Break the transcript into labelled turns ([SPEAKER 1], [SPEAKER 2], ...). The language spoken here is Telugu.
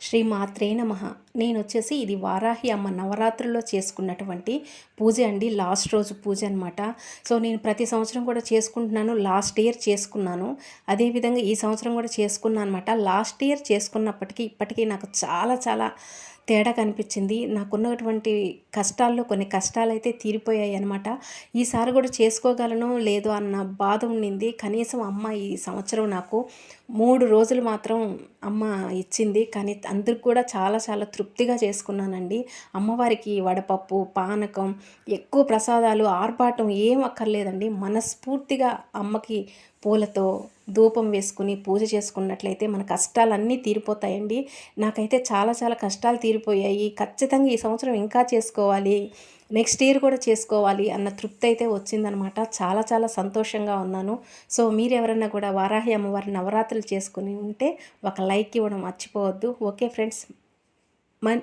[SPEAKER 1] శ్రీ మాత్రే నమ. నేను వచ్చేసి ఇది వారాహి అమ్మ నవరాత్రుల్లో చేసుకున్నటువంటి పూజ అండి. లాస్ట్ రోజు పూజ అనమాట సో నేను ప్రతి సంవత్సరం కూడా చేసుకుంటున్నాను. లాస్ట్ ఇయర్ చేసుకున్నాను. అదేవిధంగా ఈ సంవత్సరం కూడా చేసుకున్నాను అనమాట లాస్ట్ ఇయర్ చేసుకున్నప్పటికీ ఇప్పటికీ నాకు చాలా చాలా తేడా కనిపించింది. నాకున్నటువంటి కష్టాల్లో కొన్ని కష్టాలు అయితే తీరిపోయాయి అనమాట ఈసారి కూడా చేసుకోగలను లేదో అన్న బాధ ఉండింది. కనీసం అమ్మ ఈ సంవత్సరం నాకు మూడు రోజులు మాత్రం అమ్మ ఇచ్చింది. కానీ అందరికి కూడా చాలా చాలా తృప్తిగా చేసుకున్నానండి. అమ్మవారికి వడపప్పు పానకం ఎక్కువ ప్రసాదాలు ఆర్భాటం ఏం అక్కర్లేదండి. మనస్ఫూర్తిగా అమ్మకి పూలతో ధూపం వేసుకుని పూజ చేసుకున్నట్లయితే మన కష్టాలన్నీ తీరిపోతాయండి. నాకైతే చాలా చాలా కష్టాలు తీరిపోయాయి. ఖచ్చితంగా ఈ సంవత్సరం ఇంకా చేసుకోవాలి. నెక్స్ట్ ఇయర్ కూడా చేసుకోవాలి అన్న తృప్తి అయితే వచ్చిందనమాట. చాలా చాలా సంతోషంగా ఉన్నాను. సో మీరు ఎవరైనా కూడా వారాహి అమ్మవారి నవరాత్రులు చేసుకుని ఉంటే ఒక లైక్ ఇవ్వడం మర్చిపోవద్దు. Okay friends. మన్